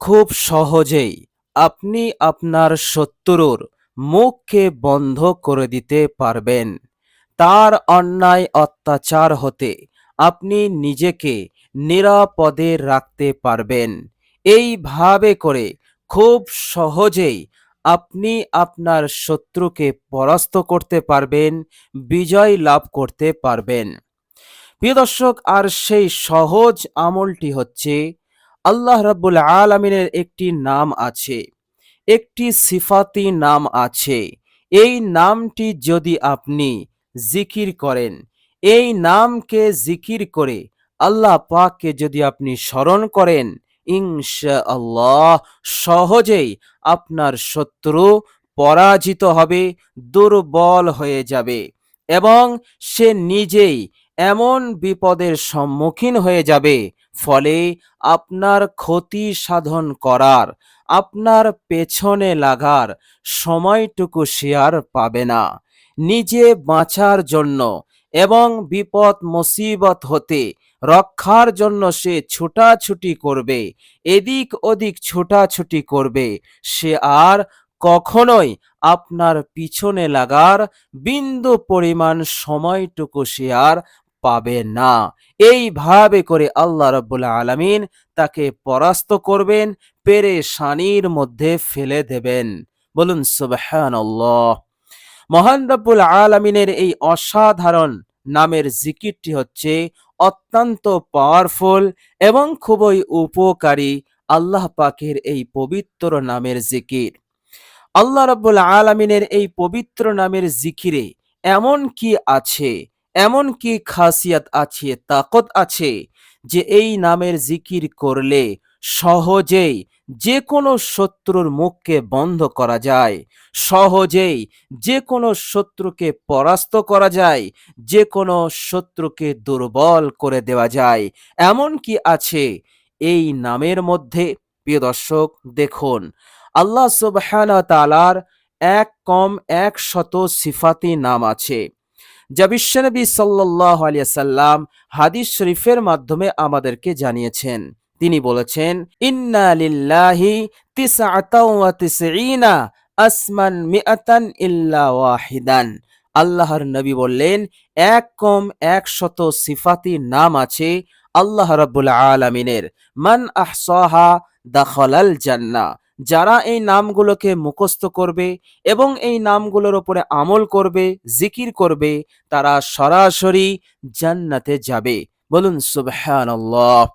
খুব সহজেই আপনি আপনার শত্রুর মুখকে বন্ধ করে দিতে পারবেন। তার অন্যায় অত্যাচার হতে আপনি নিজেকে নিরাপদে রাখতে পারবেন। এইভাবে করে খুব সহজেই আপনি আপনার শত্রুকে পরাস্ত করতে পারবেন, বিজয় লাভ করতে পারবেন। প্রিয় দর্শক, আর সেই সহজ আমলটি হচ্ছে আল্লাহ রাব্বুল আলামিনের একটি নাম আছে, একটি সিফাতি নাম আছে। এই নামটি যদি আপনি জিকির করেন, এই নামকে জিকির করে আল্লাহ পাককে যদি আপনি স্মরণ করেন ইনশা আল্লাহ সহজেই আপনার শত্রু পরাজিত হবে, দুর্বল হয়ে যাবে এবং সে নিজেই এমন বিপদের সম্মুখীন হয়ে যাবে ফলে আপনার ক্ষতি সাধন করার, আপনার পেছনে লাগার সময়টুকু আর পাবে না। নিজে বাঁচার জন্য এবং বিপদ মুসিবত হতে রক্ষার জন্য সে ছোটাছুটি করবে, এদিক ওদিক ছোটাছুটি করবে, সে আর কখনোই আপনার পিছনে লাগার বিন্দু পরিমাণ সময়টুকু সে আর পাবে না। এইভাবে করে আল্লাহ রব্বুল আলামিন তাকে পরাস্ত করবেন পেরে সানির মধ্যে ফেলে দেবেন। বলুন, সুবহানাল্লাহ। মহান রব্বুল আলামিনের এই অসাধারণ নামের জিকিরটি হচ্ছে অত্যন্ত পাওয়ারফুল এবং খুবই উপকারী আল্লাহ পাকের এই পবিত্র নামের জিকির। আল্লাহ রব্বুল আলামিনের এই পবিত্র নামের জিকিরে এমন কি আছে এমন কি খাসিয়াত আছে, তাকত আছে যে এই নামের জিকির করলে সহজেই যে কোনো শত্রুর মুখকে বন্ধ করা যায়, সহজেই যে কোনো শত্রুকে পরাস্ত করা যায় যে কোনো শত্রুকে দুর্বল করে দেওয়া যায়। এমন কি আছে এই নামের মধ্যে? প্রিয় দর্শক, দেখুন, আল্লাহ সুবহানাহু ওয়া তাআলার এক কম এক শত সিফাতি নাম আছে। যা বিশ্বনবী সাল্লাল্লাহু আলাইহি সাল্লাম হাদিস শরীফের মাধ্যমে আমাদেরকে জানিয়েছেন। তিনি বলেছেন, ইন্না লিল্লাহি তিসআতাও ওয়া তিসঈনা আসমান মিআতান ইল্লা ওয়াহিদান। আল্লাহর নবী বললেন, এক কম এক শত সিফাতি নাম আছে আল্লাহ রাব্বুল আলামিনের। মান আহসাহা দাখালাল জান্নাহ। যারা এই নামগুলোকে মুখস্থ করবে এবং এই নামগুলোর ওপরে আমল করবে, জিকির করবে, তারা সরাসরি জান্নাতে যাবে। বলুন, সুবহানাল্লাহ।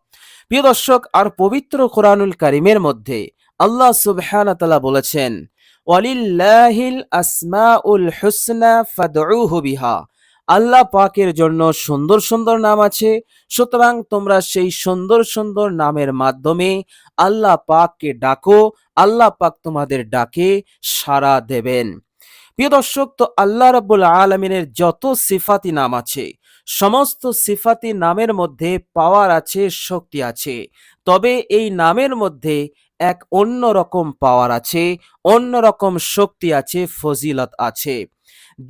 প্রিয় দর্শক, আর পবিত্র কোরআনুল কারিমের মধ্যে আল্লাহ সুবহানাহু ওয়া তাআলা বলেছেন, ওয়ালিল্লাহিল আসমাউল হুসনা ফাদউহু বিহা। আল্লাহ পাকের জন্য সুন্দর সুন্দর নাম আছে। সুতরাং তোমরা সেই সুন্দর সুন্দর নামের মাধ্যমে আল্লাহ পাককে ডাকো, আল্লাহ পাক তোমাদের ডাকে সাড়া দেবেন। প্রিয় দর্শক, তো আল্লাহ রাব্বুল আলমিনের যত সিফাতি নাম আছে, সমস্ত সিফাতি নামের মধ্যে পাওয়ার আছে, শক্তি আছে। তবে এই নামের মধ্যে এক অন্য রকম পাওয়ার আছে, অন্য রকম শক্তি আছে, ফজিলত আছে।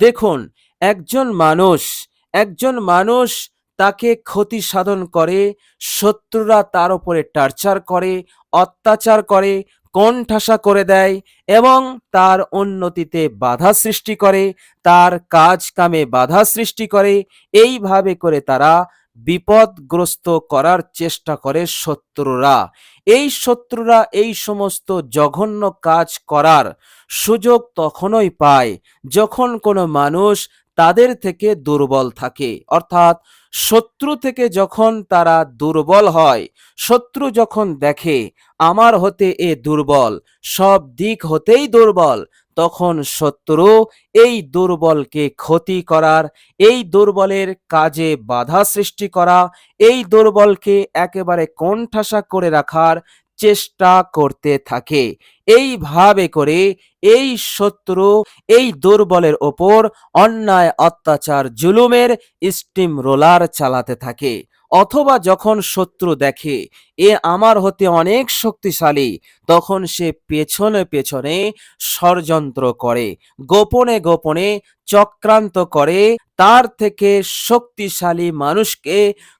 দেখুন একজন মানুষ একজন মানুষ তাকে ক্ষতি সাধন করে, শত্রুরা তার উপরে টার্চার করে, অত্যাচার করে, কোণঠাসা করে দেয় এবং তার উন্নতিতে বাধা সৃষ্টি করে, তার কাজ কামে বাধা সৃষ্টি করে। এইভাবে করে তারা বিপদগ্রস্ত করার চেষ্টা করে শত্রুরা। এই শত্রুরা এই সমস্ত জঘন্য কাজ করার সুযোগ তখনই পায় যখন কোনো মানুষ তাদের থেকে দুর্বল থাকে। অর্থাৎ শত্রু থেকে যখন তারা দুর্বল হয়, শত্রু যখন দেখে, আমার হতে এ দুর্বল, সব দিক হতেই দুর্বল, তখন শত্রু এই দুর্বলকে ক্ষতি করার, এই দুর্বলের কাজে বাধা সৃষ্টি করা, এই দুর্বলকে একেবারে কোণঠাসা করে রাখার চেষ্টা করতে থাকে। এইভাবে করে এই শত্রু, এই দুর্বলের ওপর অন্যায়, অত্যাচার, জুলুমের স্টিম রোলার চালাতে থাকে। অথবা যখন শত্রু দেখে, এ আমার হতে অনেক শক্তিশালী তখন সে পেছনে পেছনে ষড়যন্ত্র করে, গোপনে গোপনে চক্রান্ত করে, তার থেকে শক্তিশালী মানুষকে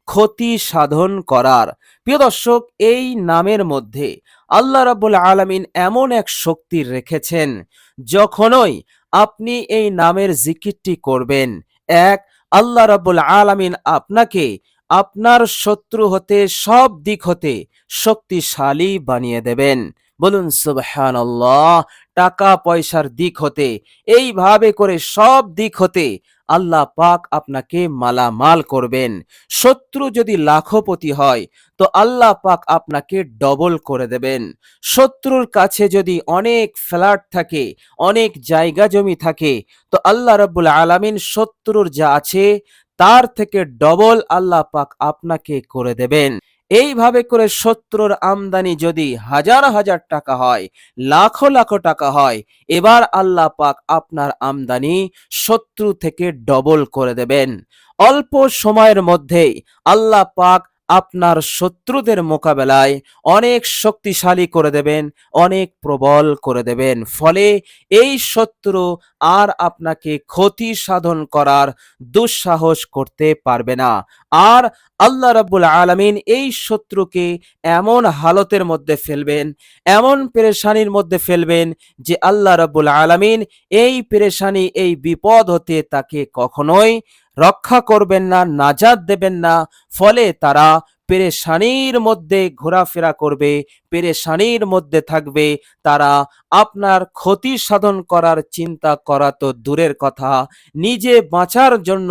ক্ষতি সাধন করার। প্রিয় দর্শক, এই নামের মধ্যে আল্লাহ রাবুল আলমিন এমন এক শক্তি রেখেছেন যখনই আপনি এই নামের জিকিরটি করবেন। এক, আল্লাহ রাবুল আলমিন আপনাকে আপনার শত্রু হতে, সব দিক হতে শক্তিশালী বানিয়ে দেবেন। বলুন, সুবহানাল্লাহ টাকা পয়সার দিক হতে, এইভাবে করে সব দিক হতে আল্লাহ পাক আপনাকে মালামাল করবেন। শত্রু যদি লাখপতি হয়, তো আল্লাহ পাক আপনাকে ডবল করে দেবেন। শত্রুর কাছে যদি অনেক ফ্ল্যাট থাকে, অনেক জায়গা জমি থাকে, তো আল্লাহ রব্বুল আলামিন শত্রুর যা আছে, তার থেকে ডবল আল্লাহ পাক আপনাকে করে দেবেন। এইভাবে করে শত্রুর আমদানি যদি হাজার হাজার টাকা হয়, লাখো লাখো টাকা হয়, এবার আল্লাহ পাক আপনার আমদানি শত্রু থেকে ডবল করে দেবেন। অল্প সময়ের মধ্যেই আল্লাহ পাক আপনার শত্রুদের মোকাবেলায় অনেক শক্তিশালী করে দেবেন, অনেক প্রবল করে দেবেন। ফলে এই শত্রু আর আপনাকে ক্ষতি সাধন করার দুঃসাহস করতে পারবে না। আর আল্লাহ রাব্বুল আলামিন এই শত্রুকে এমন হালতের মধ্যে ফেলবেন, এমন পেরেশানির মধ্যে ফেলবেন যে আল্লাহ রাব্বুল আলামিন এই পেরেশানি, এই বিপদ হতে তাকে কখনোই রক্ষা করবেন না, নাজাদ দেবেন না। ফলে তারা পেরেশানির মধ্যে ঘোরাফেরা করবে, পেরেশানির মধ্যে থাকবে। তারা আপনার ক্ষতি সাধন করার চিন্তা করা তো দূরের কথা। নিজে বাঁচার জন্য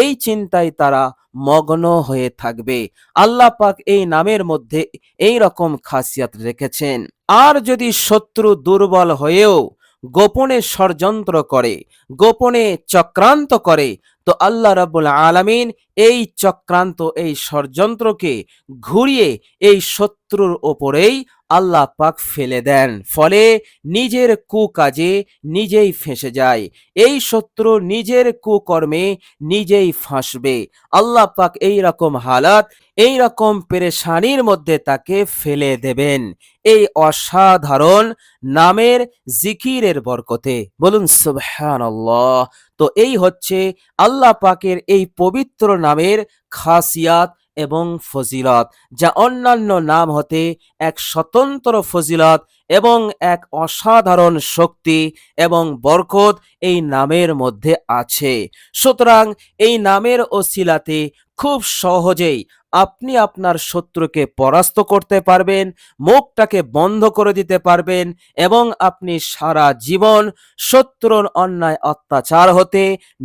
এই চিন্তায় তারা মগ্ন হয়ে থাকবে। আল্লাহ পাক এই নামের মধ্যে এই রকম খাসিয়াত রেখেছেন। আর যদি শত্রু দুর্বল হয়েও গোপনে ষড়যন্ত্র করে, গোপনে চক্রান্ত করে তো আল্লাহ রাব্বুল আলামিন এই চক্রান্ত, এই ষড়যন্ত্রকে ঘুরিয়ে এই শত্রুর ওপরেই আল্লাহ পাক ফেলে দেন। ফলে নিজের কুকাজে নিজেই ফেঁসে যায়। এই শত্রু নিজের কুকর্মে নিজেই ফাঁসবে। আল্লাহ পাক এই রকম হালাত, এই রকম পেরেশানির মধ্যে তাকে ফেলে দেবেন। এই অসাধারণ নামের জিকিরের বরকতে। বলুন, সুবহানাল্লাহ। তো এই হচ্ছে আল্লাহ পাকের এই পবিত্র নামের খাসিয়াত এবং ফজিলত, যা অন্যান্য নাম হতে এক স্বতন্ত্র ফজিলত এবং এক অসাধারণ শক্তি এবং বরকত এই নামের মধ্যে আছে। সুতরাং এই নামের ওসিলাতে খুব সহজেই আপনি আপনার শত্রুকে পরাস্ত করতে পারবেন, মুখটাকে বন্ধ করে দিতে পারবেন এবং আপনি সারা জীবন শত্রুর অন্যায় অত্যাচার হতে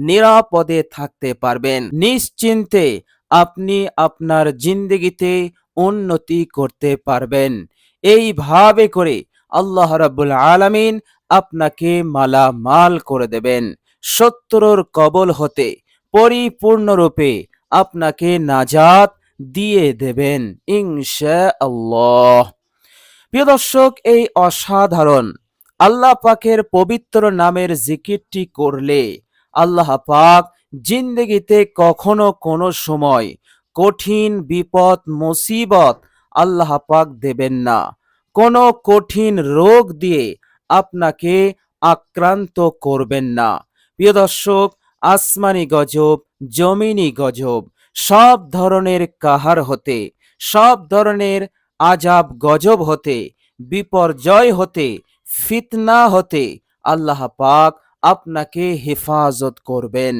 নিরাপদে থাকতে পারবেন। নিশ্চিন্তে আপনি আপনার জিন্দগিতে উন্নতি করতে পারবেন। এইভাবে করে আল্লাহ রাব্বুল আলামিন আপনাকে মালামাল করে দেবেন। শত্রুর কবল হতে পরিপূর্ণরূপে আপনাকে নাজাত দিয়ে দেবেন ইনশা আল্লাহ প্রিয় দর্শক, এই অসাধারণ। আল্লাহ পাকের পবিত্র নামের জিকিরটি করলে আল্লাহ পাক জিন্দগিতে কখনো কোনো সময় কঠিন বিপদ, মুসিবত আল্লাহ পাক দেবেন না। কোনো কঠিন রোগ দিয়ে আপনাকে আক্রান্ত করবেন না। প্রিয় দর্শক, আসমানি গজব, জমিনি গজব সব ধরনের কাহার হতে, সব ধরনের আজাব গজব হতে, বিপর্যয় হতে, ফিতনা হতে আল্লাহ পাক আপনাকে হেফাজত করবেন।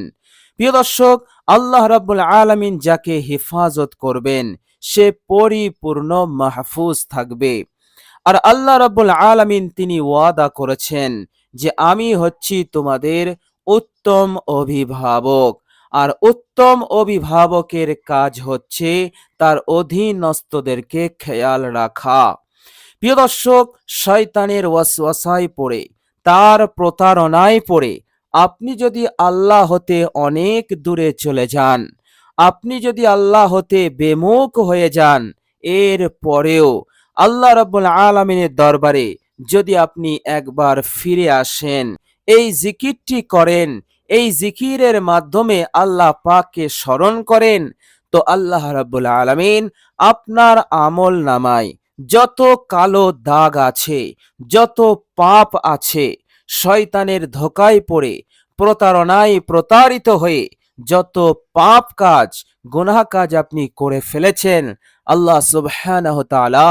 প্রিয় দর্শক, আল্লাহ রাব্বুল আলামিন যাকে হেফাজত করবেন, সে পরিপূর্ণ মাহফুজ থাকবে। আর আল্লাহ রাব্বুল আলামিন তিনি ওয়াদা করেছেন যে আমি হচ্ছি তোমাদের উত্তম অভিভাবক। আর উত্তম অভিভাবকের কাজ হচ্ছে তার অধীনস্থদেরকে খেয়াল রাখা। প্রিয় দর্শক, শয়তানের ওয়াসওয়াসায় পড়ে, তার প্রতারণায় পড়ে, আপনি যদি আল্লাহ হতে অনেক দূরে চলে যান, আপনি যদি আল্লাহ হতে বেমুখ হয়ে যান, এর পরেও আল্লাহ রাব্বুল আলামিনের দরবারে যদি আপনি একবার ফিরে আসেন, এই জিকিরটি করেন এই জিকিরের মাধ্যমে আল্লাহ পাককে স্মরণ করেন। তো আল্লাহ রাব্বুল আলামিন আপনার আমল নামায় যত কালো দাগ আছে, যত পাপ আছে, শয়তানের ধোকায় পড়ে, প্রতারণায় প্রতারিত হয়ে যত পাপ কাজ, গুনাহ কাজ আপনি করে ফেলেছেন, আল্লাহ সুবহানাহু তাআলা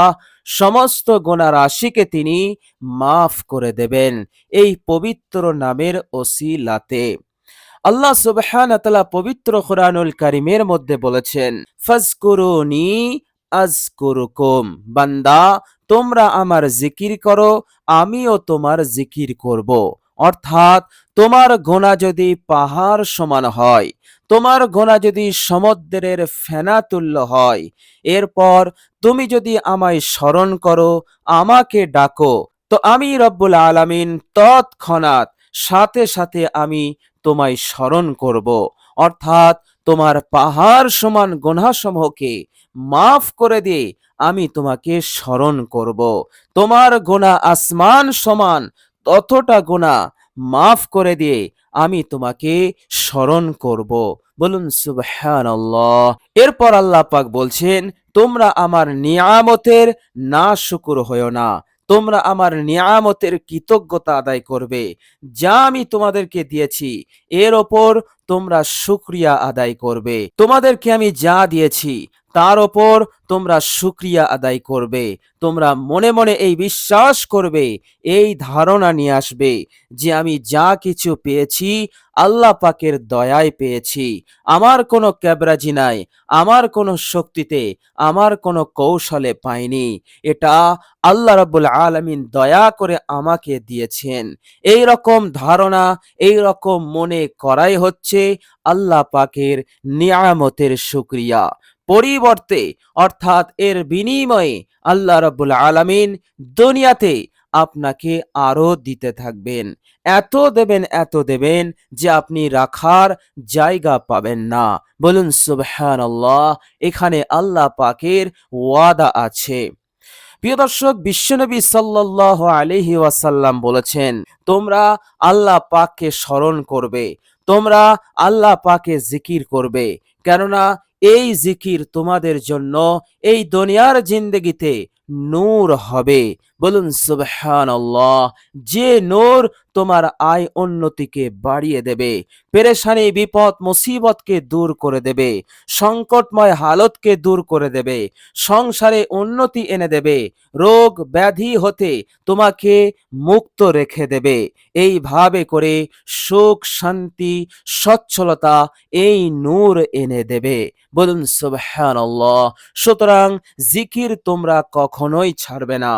সমস্ত গোনা রাশিকে তিনি মাফ করে দেবেন এই পবিত্র নামের ওসিলাতে। আল্লাহ সুবহান তালা পবিত্র কোরআনুল কারিমের মধ্যে বলেছেন, ফাজকুরুনি আজকুরুকুম বান্দা, তোমরা আমার জিকির করো, আমিও তোমার জিকির করব। অর্থাৎ, তোমার গোনা যদি পাহাড় সমান হয়, তোমার গোনা যদি সমুদ্রের ফেনা তুল্য হয়, এরপর তুমি যদি আমায় স্মরণ করো, আমাকে ডাকো, তো আমি রব্বুল আলামিন তৎক্ষণাৎ সাথে সাথে আমি তোমায় স্মরণ করব। অর্থাৎ তোমার পাহাড় সমান গুনাসমূহকে মাফ করে দিয়ে আমি তোমাকে স্মরণ করব। তোমার গোনা আসমান সমান ততটা গোনা মাফ করে দিয়ে আমি তোমাকে স্মরণ করব। বলুন, সুবহানাল্লাহ। এরপর আল্লাহ পাক বলছেন, তোমরা আমার নিয়ামতের না শুকুর হয়েও না। তোমরা আমার নিয়ামতের কৃতজ্ঞতা আদায় করবে, যা আমি তোমাদেরকে দিয়েছি। এর ওপর তোমরা শুক্রিয়া আদায় করবে। তোমাদেরকে আমি যা দিয়েছি তার ওপর তোমরা শুক্রিয়া আদায় করবে, তোমরা মনে মনে এই বিশ্বাস করবে, এই ধারণা নিয়ে আসবে যে আমি যা কিছু পেয়েছি, আল্লাহ পাকের দয়ায় পেয়েছি। আমার কোনো ক্যাবরাজি নাই, আমার কোনো শক্তিতে, আমার কোনো কৌশলে পাইনি। এটা আল্লাহ রাব্বুল আলামিন দয়া করে আমাকে দিয়েছেন। এই রকম ধারণা, এই রকম মনে করাই হচ্ছে আল্লাহ পাকের নিয়ামতের শুক্রিয়া। পরিবর্তে, অর্থাৎ এর বিনিময়ে আল্লাহ রাব্বুল আলামিন দুনিয়াতে আপনাকে আরও দিতে থাকবেন। এত দেবেন এত দেবেন যে আপনি রাখার জায়গা পাবেন না। বলুন, সুবহানাল্লাহ, এখানে আল্লাহ পাকের ওয়াদা আছে। প্রিয় দর্শক, বিশ্বনবী সাল্লাল্লাহু আলাইহি ওয়াসাল্লাম বলেছেন, তোমরা আল্লাহ পাককে স্মরণ করবে। তোমরা আল্লাহ পাকে জিকির করবে। কেননা এই জিকির তোমাদের জন্য এই দুনিয়ার জিন্দগিতে নূর হবে। বলুন, সুবহানাল্লাহ, যে নূর তোমার আয় উন্নতিকে বাড়িয়ে দেবে, পেরেশানি, বিপদ, মুসিবতকে দূর করে দেবে, সংকটময় হালতকে দূর করে দেবে, সংসারে উন্নতি এনে দেবে, রোগ ব্যাধি হতে তোমাকে মুক্ত রেখে দেবে। এইভাবে করে সুখ, শান্তি, সচ্ছলতা এই নূর এনে দেবে। বলুন, সুবহানাল্লাহ, সুতরাং জিকির তোমরা কখনোই ছাড়বে না।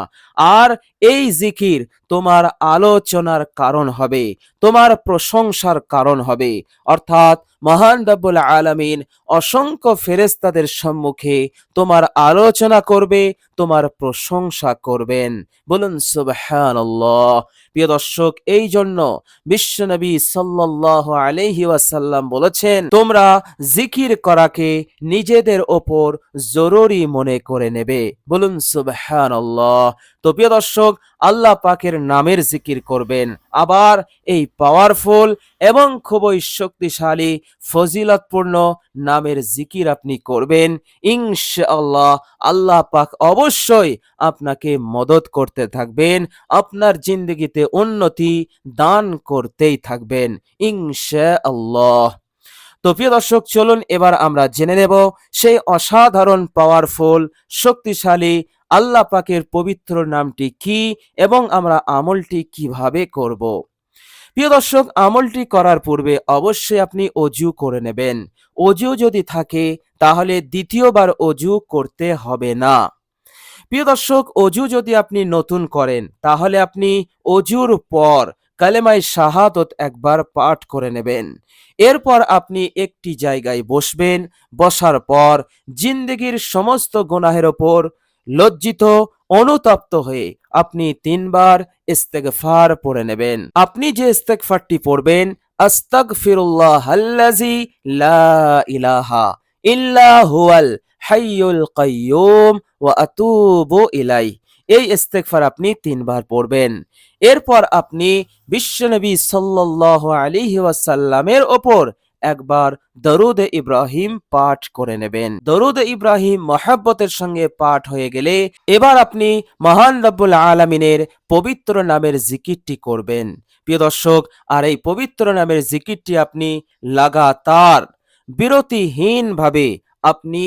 আর এই জিকির তোমার আলোচনার কারণ হবে, তোমার প্রশংসার কারণ হবে। অর্থাৎ মহান রব্বুল আলামিন অসংখ্য ফেরেস্তাদের সম্মুখে তোমার আলোচনা করবে, তোমার প্রশংসা করবেন। বলুন, সুবহানাল্লাহ। প্রিয় দর্শক এই জন্য বিশ্বনবী সাল্লাল্লাহু আলাইহি ওয়াসাল্লাম বলেছেন, তোমরা জিকির করাকে নিজেদের ওপর জরুরি মনে করে নেবে। বলুন, সুবহানাল্লাহ। তো প্রিয় দর্শক, আল্লাহ পাকের নামের জিকির করবেন। আবার এই পাওয়ারফুল এবং খুবই শক্তিশালী, ফজিলতপূর্ণ নামের জিকির আপনি করবেন। ইনশাআল্লাহ আল্লাহ পাক অবশ্যই আপনাকে মদত করতে থাকবেন, আপনার জিন্দগিতে উন্নতি দান করতেই থাকবেন, ইনশাআল্লাহ। তো প্রিয় দর্শক, চলুন এবার আমরা জেনে নেব সেই অসাধারণ পাওয়ারফুল শক্তিশালী আল্লাহ পাকের পবিত্র নামটি কি এবং আমরা আমলটি কীভাবে করব? প্রিয় দর্শক, আমলটি করার পূর্বে অবশ্যই আপনি অজু করে নেবেন। অজু যদি থাকে, তাহলে দ্বিতীয়বার অজু করতে হবে না। প্রিয় দর্শক, অজু যদি আপনি নতুন করেন, তাহলে আপনি অজুর পর কালেমায় শাহাদত একবার পাঠ করে নেবেন। এরপর আপনি একটি জায়গায় বসবেন, বসার পর জিন্দগির সমস্ত গুনাহের ওপর লজ্জিত, অনুতপ্ত হয়ে আপনি তিনবার ইস্তেগফার পড়ে নেবেন। আপনি যে ইস্তেগফারটি পড়বেন আস্তাগফিরুল্লাহ আল্লাজি লা ইলাহা ইল্লা ইলাই এই ইস্তেগফার আপনি তিনবার পড়বেন। এরপর আপনি বিশ্বনবী সাল্লাল্লাহু আলাইহি ওয়াসাল্লামের ওপর একবার দরুদ ইব্রাহিম পাঠ করে নেবেন। দরুদ ইব্রাহিম মহাব্বতের সঙ্গে পাঠ হয়ে গেলে এবার আপনি মহান রব্বুল আলমিনের পবিত্র নামের জিকিরটি করবেন। প্রিয় দর্শক, আর এই পবিত্র নামের জিকিরটি আপনি লাগাতার বিরতিহীনভাবে আপনি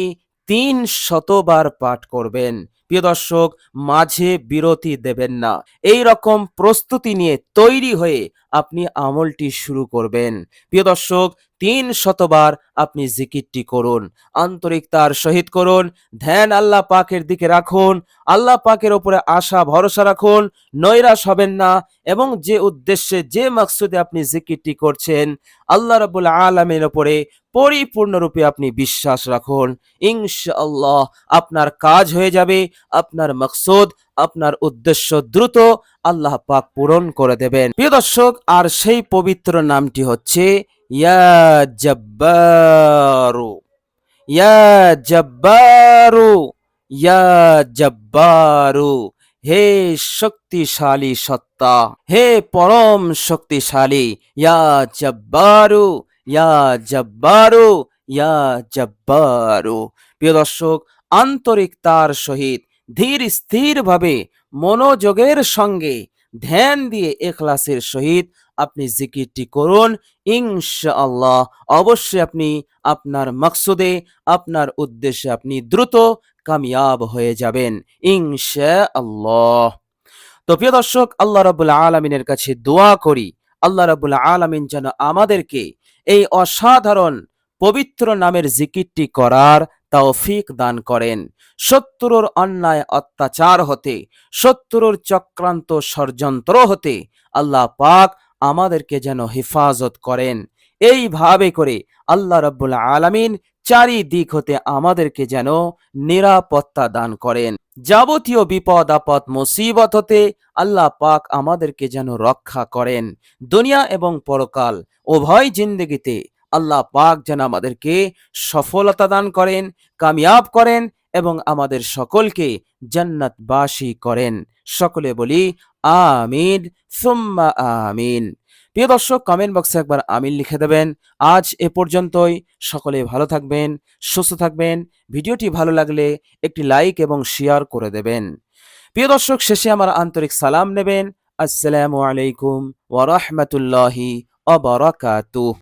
তিন শতবার পাঠ করবেন। প্রিয় দর্শক, মাঝে বিরতি দেবেন না। এই রকম প্রস্তুতি নিয়ে তৈরি হয়ে আপনি আমলটি শুরু করবেন। প্রিয় দর্শক তিন শতবার আপনি জিকিরটি করুন আন্তরিকতার সহিত করুন, ধ্যান আল্লাহ পাকের দিকে রাখুন, আল্লাহ পাকের ওপরে আশা, ভরসা রাখুন, নৈরাশ হবেন না এবং যে উদ্দেশ্যে, যে মাকসুদে আপনি জিকিরটি করছেন, আল্লাহ রাবুল আলমের ওপরে পরিপূর্ণরূপে আপনি বিশ্বাস রাখুন। ইনশাআল্লাহ আপনার কাজ হয়ে যাবে, আপনার মাকসুদ, আপনার উদ্দেশ্য দ্রুত আল্লাহ পাক পূরণ করে দেবেন। প্রিয় দর্শক, আর সেই পবিত্র নামটি হচ্ছে ইয়া জব্বারু ইয়া জব্বারু ইয়া জব্বারু হে শক্তিশালী সত্তা, হে পরম শক্তিশালী ইয়া জব্বারু ইয়া জব্বারু ইয়া জব্বারু প্রিয় দর্শক আন্তরিকতার সহিত ধীর স্থিরভাবে মনোযোগের সঙ্গে ধ্যান দিয়ে এখলাসের সহিত আপনি জিকিরটি করুন। ইনশাআল্লাহ, অবশ্যই আপনি আপনার মাকসুদে, আপনার উদ্দেশ্যে আপনি দ্রুত কামিয়াব হয়ে যাবেন। ইনশাআল্লাহ। তো প্রিয় দর্শক, আল্লাহ রাবুল আলমিনের কাছে দোয়া করি। আল্লাহ রাবুল আলমিন যেন আমাদেরকে এই অসাধারণ, পবিত্র নামের জিকিরটি করার তৌফিক দান করেন। শত্রুর অন্যায় অত্যাচার হতে, শত্রুর চক্রান্ত ষড়যন্ত্র হতে আল্লাহ পাক আমাদেরকে যেন হেফাজত করেন। এইভাবে করে আল্লাহ রাব্বুল আলামিন চারিদিক হতে আমাদেরকে যেন নিরাপত্তা দান করেন। যাবতীয় বিপদ, আপদ, মুসিবত হতে আল্লাহ পাক আমাদেরকে যেন রক্ষা করেন। দুনিয়া এবং পরকাল উভয় জিন্দগিতে আল্লাহ পাক যেন আমাদেরকে সফলতা দান করেন, কামিয়াব করেন এবং আমাদের সকলকে জান্নাতবাসী করেন। সকলে বলি, আমিন, সুম্মা আমিন। প্রিয় দর্শক কমেন্ট বক্সে একবার আমিন লিখে দেবেন। আজ এ পর্যন্তই। সকলে ভালো থাকবেন, সুস্থ থাকবেন। ভিডিওটি ভালো লাগলে একটি লাইক এবং শেয়ার করে দেবেন। প্রিয় দর্শক, শেষে আমার আন্তরিক সালাম নেবেন। আসসালামু আলাইকুম ওয়া বারাকাতুহু।